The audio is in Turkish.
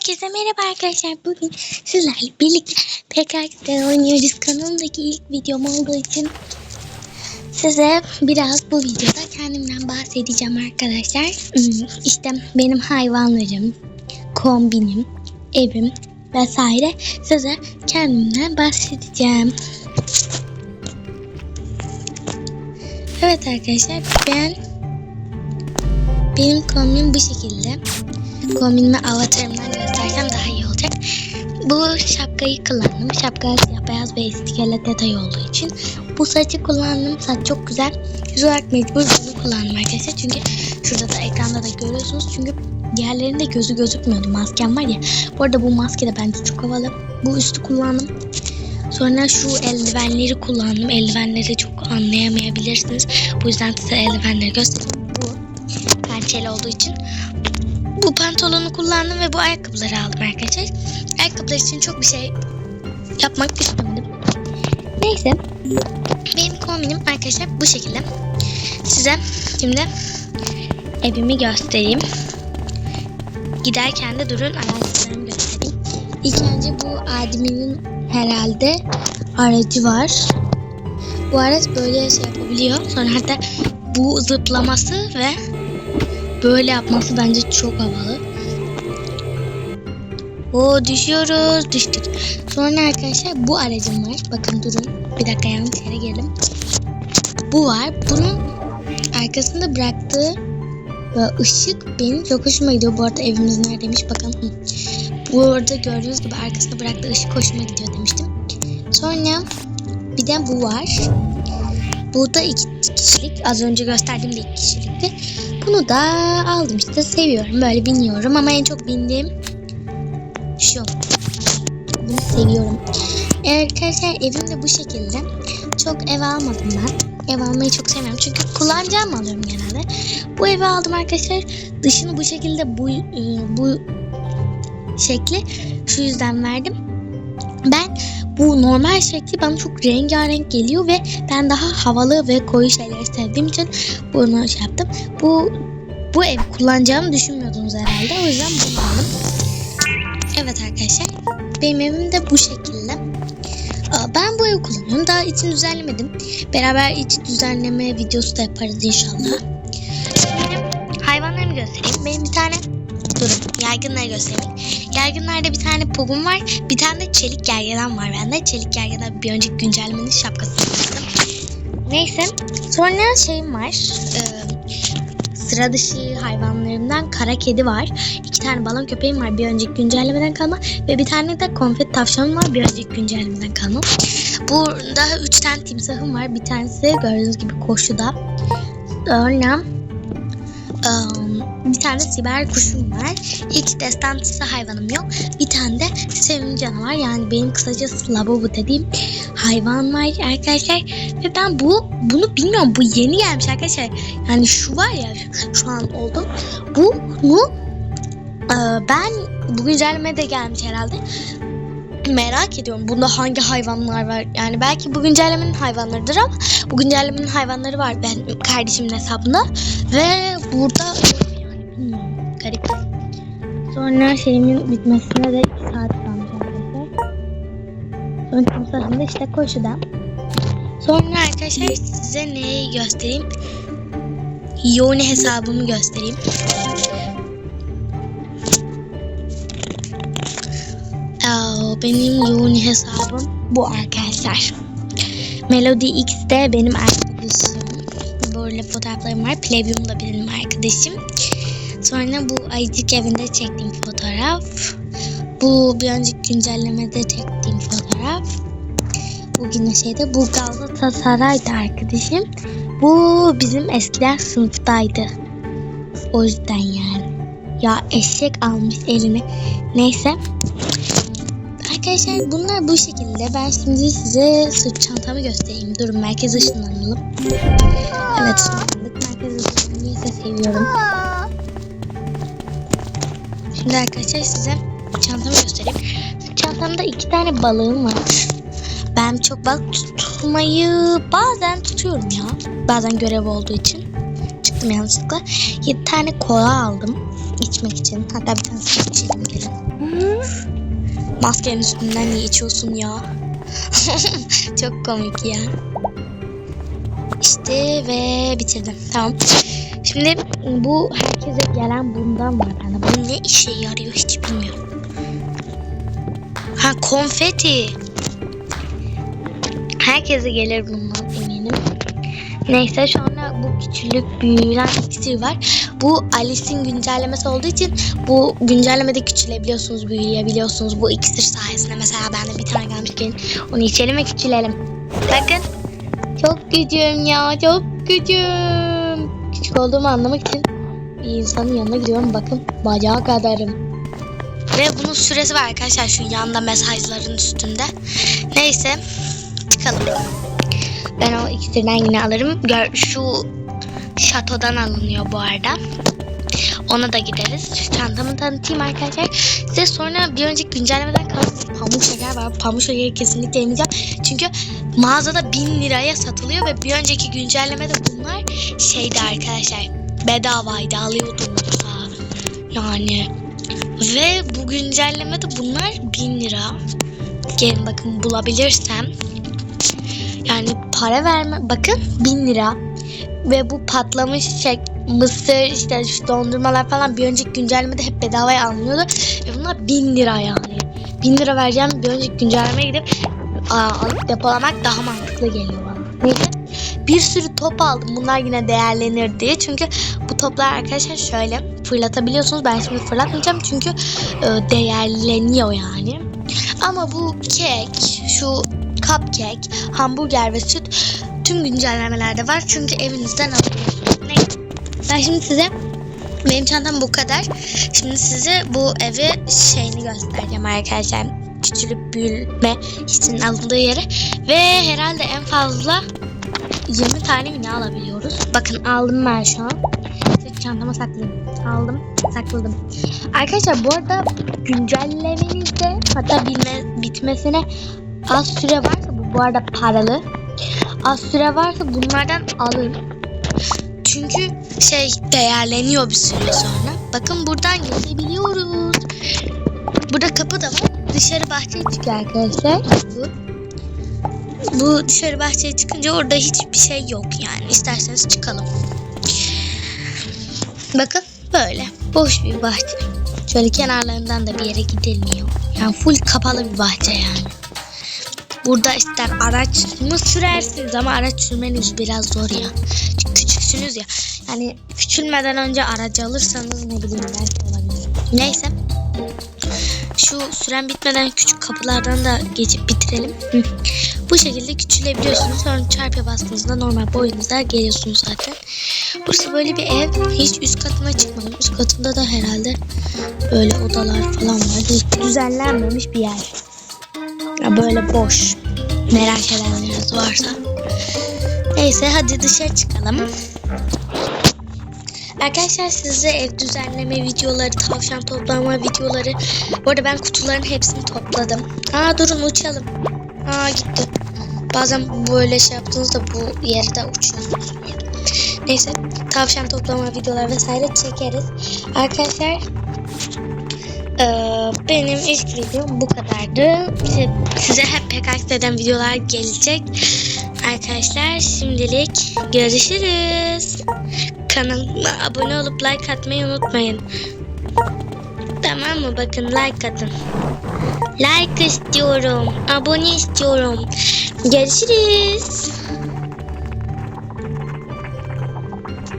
Herkese merhaba arkadaşlar. Bugün sizlerle birlikte PKX'de oynuyoruz. Kanalımdaki ilk videom olduğu için size biraz bu videoda kendimden bahsedeceğim arkadaşlar. Hmm, İşte benim hayvanlarım, kombinim, evim vesaire size kendimden bahsedeceğim. Evet arkadaşlar ben benim kombinim bu şekilde kombinimi avatarımdan Bu şapkayı kullandım. Şapka siyah beyaz ve iskelet detay olduğu için. Bu saçı kullandım. Saç çok güzel. Yüz olarak mecbur bunu kullandım arkadaşlar. Çünkü şurada da ekranda da görüyorsunuz. Çünkü diğerlerinde gözü gözükmüyordu. Maskem var ya. Bu arada bu maske de bence çok havalı. Bu üstü kullandım. Sonra şu eldivenleri kullandım. Eldivenleri çok anlayamayabilirsiniz. Bu yüzden size eldivenleri göstereyim. Bu pençeli olduğu için bu pantolonu kullandım ve bu ayakkabıları aldım arkadaşlar. Ayakkabılar için çok bir şey yapmak istemedim. Neyse. Benim kombinim arkadaşlar bu şekilde. Size şimdi evimi göstereyim. Giderken de durun araçlarımı göstereyim. İlk önce bu Adem'in herhalde aracı var. Bu araç böyle şey yapabiliyor. Sonra hatta bu zıplaması ve böyle yapması bence çok havalı. O düşüyoruz. Düştük. Sonra arkadaşlar bu aracım var. Bakın durun. Bir dakika yanlış yere geldim. Bu var. Bunun arkasında bıraktığı böyle ışık benim çok hoşuma gidiyor. Bu arada evimiz neredeymiş bakın. Bu arada gördüğünüz gibi arkasında bıraktığı ışık hoşuma gidiyor demiştim. Sonra bir de bu var. Bu da iki kişilik. Az önce gösterdiğim de iki kişilikti. Bunu da aldım işte seviyorum. Böyle biniyorum ama en çok bindiğim şu. Bunu seviyorum. Arkadaşlar evim de bu şekilde. Çok ev almadım ben. Ev almayı çok sevmiyorum. Çünkü kullanacağım alıyorum genelde. Bu evi aldım arkadaşlar. Dışını bu şekilde bu e, bu şekli şu yüzden verdim. Ben bu normal şekli bana çok rengarenk geliyor ve ben daha havalı ve koyu şeyleri sevdiğim için bunu şey yaptım. Bu bu ev kullanacağımı düşünmüyordunuz herhalde. O yüzden bunu aldım. Evet arkadaşlar. Benim evim de bu şekilde. Ben bu evi kullanıyorum. Daha içini düzenlemedim. Beraber iç düzenleme videosu da yaparız inşallah. Şimdi hayvanlarımı göstereyim. Benim bir tane durun yaygınları göstereyim. Yaygınlarda bir tane pogum var. Bir tane de çelik gergedan var bende. Çelik gergedan bir önceki güncellemenin şapkasını yaptım. Neyse. Sonra şeyim var. Ee, sıra dışı hayvanlarımdan kara kedi var. İki tane balon köpeğim var bir önceki güncellemeden kalma. Ve bir tane de konfet tavşanım var bir önceki güncellemeden kalma. Burada üç tane timsahım var. Bir tanesi gördüğünüz gibi koşuda. Sonra ım, bir tane siber kuşum var. Hiç destansı hayvanım yok. Bir tane de sevimli canavar yani benim kısacası labubu dediğim hayvan var arkadaşlar. Ve ben bu bunu bilmiyorum. Bu yeni gelmiş arkadaşlar. Yani şu var ya şu an oldu. Bunu e, ben bu güncellemede gelmiş herhalde. Merak ediyorum bunda hangi hayvanlar var. Yani belki bu güncellemenin hayvanlarıdır ama bu güncellemenin hayvanları var ben kardeşimin hesabında. Ve burada. Sonra şeyimin bitmesine de 2 saat kalmış arkadaşlar. Sonra timsahım da işte koşuda. Sonra arkadaşlar size neyi göstereyim? Yoni hesabımı göstereyim. Benim Yoni hesabım bu arkadaşlar. Melody X de benim arkadaşım. Böyle fotoğraflarım var. Playbium da benim arkadaşım. Sonra bu ayıcık evinde çektiğim fotoğraf. Bu bir önceki güncellemede çektiğim fotoğraf. Bugün şeyde bu Galatasaray'da arkadaşım. Bu bizim eskiden sınıftaydı. O yüzden yani. Ya eşek almış eline. Neyse. Arkadaşlar bunlar bu şekilde. Ben şimdi size sırt çantamı göstereyim. Durun merkez ışınlanalım. Evet ışınlandık. Merkez ışınlanmayı seviyorum. Şimdi arkadaşlar size çantamı göstereyim. Çantamda iki tane balığım var. Ben çok balık tutmayı bazen tutuyorum ya. Bazen görev olduğu için. Çıktım yanlışlıkla. 7 tane kola aldım. İç içmek için. Hatta bir tanesini içelim gelin. Maskenin üstünden niye içiyorsun ya? Çok komik ya. İşte ve bitirdim. Tamam. Şimdi bu herkese gelen bundan var bende. Bu ne işe yarıyor hiç bilmiyorum. Ha konfeti. Herkese gelir bundan eminim. Neyse sonra bu küçülük büyülen iksir var. Bu Alice'in güncellemesi olduğu için bu güncellemede küçülebiliyorsunuz, büyüyebiliyorsunuz bu iksir sayesinde. Mesela bende bir tane gelmişken onu içelim ve küçülelim. Bakın. Çok gücüm ya, çok gücüm. Küçük olduğumu anlamak için bir insanın yanına gidiyorum. Bakın bacağı kadarım. Ve bunun süresi var arkadaşlar şu yanda mesajların üstünde. Neyse çıkalım. Ben o iksirden yine alırım. Gör, şu şatodan alınıyor bu arada. Ona da gideriz. Çantamı tanıtayım arkadaşlar. Size sonra bir önceki güncellemeden kalan pamuk şeker var. Pamuk şekeri kesinlikle yemeyeceğim. Çünkü mağazada 1000 liraya satılıyor ve bir önceki güncellemede bunlar şeydi arkadaşlar. Bedavaydı alıyordunuz ha. Yani ve bu güncellemede bunlar 1000 lira. Gelin bakın bulabilirsem. Yani para verme bakın 1000 lira. Ve bu patlamış şey mısır işte şu dondurmalar falan bir önceki güncellemede hep bedavaya alınıyordu. Ve bunlar 1000 lira yani. 1000 lira vereceğim bir önceki güncellemeye gidip alıp depolamak daha mantıklı geliyor bana. Neyse bir sürü top aldım. Bunlar yine değerlenir diye. Çünkü bu toplar arkadaşlar şöyle fırlatabiliyorsunuz. Ben şimdi fırlatmayacağım çünkü e, değerleniyor yani. Ama bu kek, şu cupcake, hamburger ve süt tüm güncellemelerde var. Çünkü evinizden alıyorsunuz. Ben şimdi size benim çantam bu kadar. Şimdi size bu evi şeyini göstereceğim arkadaşlar. Küçülüp büyüme için alındığı yeri. Ve herhalde en fazla 20 tane mi alabiliyoruz? Bakın aldım ben şu an. Çantama saklayayım. Aldım, sakladım. Arkadaşlar bu arada güncellemenizde hatta bilme, bitmesine az süre varsa bu bu arada paralı. Az süre varsa bunlardan alın. Çünkü şey değerleniyor bir süre sonra. Bakın buradan gezebiliyoruz. Burada kapı da var. Dışarı bahçeye çıkıyor arkadaşlar. Bu. Bu dışarı bahçeye çıkınca orada hiçbir şey yok yani. İsterseniz çıkalım. Bakın böyle. Boş bir bahçe. Şöyle kenarlarından da bir yere gidilmiyor. Yani full kapalı bir bahçe yani. Burada ister araç mı sürersiniz ama araç sürmeniz biraz zor ya. Küçüksünüz ya. Yani küçülmeden önce aracı alırsanız ne bileyim belki olabilir. Neyse. Şu süren bitmeden küçük kapılardan da geçip bitirelim. Bu şekilde küçülebiliyorsunuz. Sonra çarpıya bastığınızda normal boyunuza geliyorsunuz zaten. Burası böyle bir ev. Hiç üst katına çıkmadım. Üst katında da herhalde böyle odalar falan var. Hiç düzenlenmemiş bir yer. Ya böyle boş. Merak edenleriniz varsa. Neyse hadi dışarı çıkalım. Arkadaşlar size ev düzenleme videoları, tavşan toplama videoları. Bu arada ben kutuların hepsini topladım. Aa durun uçalım. Aa gitti. Bazen böyle şey yaptığınızda bu yerde uçuyorsunuz. Neyse tavşan toplama videoları vesaire çekeriz. Arkadaşlar eee, benim ilk videom bu kadardı. Size, size hep pek eden videolar gelecek. Arkadaşlar şimdilik görüşürüz. Kanalıma abone olup like atmayı unutmayın. Tamam mı? Bakın like atın. Like istiyorum. Abone istiyorum. Görüşürüz.